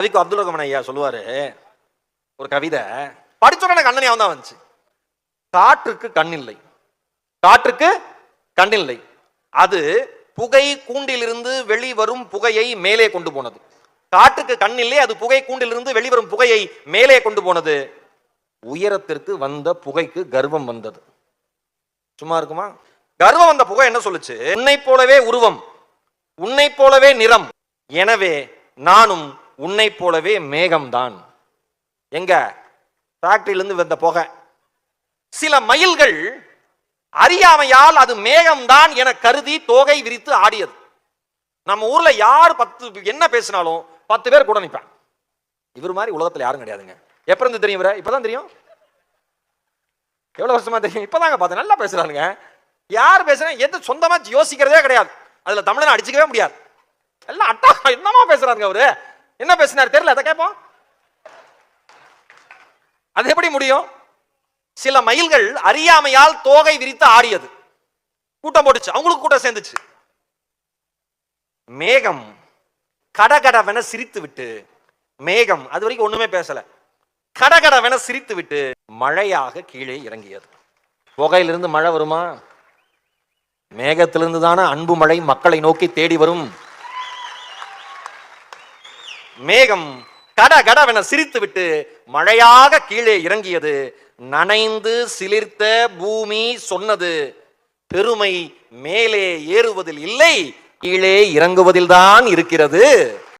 கவிக்கு அப்துல் ரகமன் ஐயா சொல்லுவாரு ஒரு கவிதை. படிச்சோட எனக்கு அண்ணனே தான் வந்துச்சு. காற்றுக்கு கண்ணில்லை காற்றுக்கு கண்ணில்லை அது புகை கூண்டிலிருந்து வெளிவரும் புகையை மேலே கொண்டு போனது. காற்றுக்கு கண்ணில்லை அது புகை கூண்டிலிருந்து வெளிவரும் புகையை மேலே கொண்டு போனது. உயரத்திற்கு வந்த புகைக்கு கர்வம் வந்தது. சும்மா இருக்குமா? கர்வம் வந்த புகை என்ன சொல்லுச்சு? உன்னை போலவே உருவம். உன்னை போலவே நிறம். எனவே நானும் உன்னை போலவே மேகம்தான். எங்க? ஃபேக்டரியிலிருந்து வந்த புகை. சில மயில்கள் அறியாமையால் அது மேகம்தான் என கருதி தோகை விரித்து ஆடியது. நம்ம ஊர்ல யார் பத்து என்ன பேசினாலும் பத்து பேர் கூட நிற்பேன் இவர் மாதிரி உலகத்தில் யாரும் கிடையாதுங்க. எப்ப இருந்து தெரியும் இவரை? இப்பதான் தெரியும். எவ்வளவு வருஷமா தெரியும்? இப்பதாங்க பார்த்தேன். நல்லா பேசுறானுங்க யார் பேசுறேன்? எது சொந்தமா யோசிக்கிறதே கிடையாது. அதுல தமிழனை அடிச்சுக்கவே முடியாது. எல்லாம் அட்டா என்னமா பேசுறாங்க அவரு. என்ன பேசினார் தெரியல அதை கேட்போம். அது எப்படி முடியும்? சில மயில்கள் அறியாமையால் தோகை விரித்து ஆடியது. கூட்டம் போட்டுச்சு. அவங்களுக்கு கூட்டம் சேர்ந்துச்சு. மேகம் கடகடவென சிரித்து விட்டு மேகம் அது வரைக்கும் ஒண்ணுமே பேசல. கடகடவென சிரித்து விட்டு மழையாக கீழே இறங்கியது. புகையிலிருந்து மழை வருமா? மேகத்திலிருந்து தானே அன்பு மழை மக்களை நோக்கி தேடி வரும். மேகம் கட கடவென சிரித்து விட்டு மழையாக கீழே இறங்கியது. நனைந்து சிலிர்த்த பூமி சொன்னது பெருமை மேலே ஏறுவதில் இல்லை கீழே இறங்குவதில்தான் இருக்கிறது.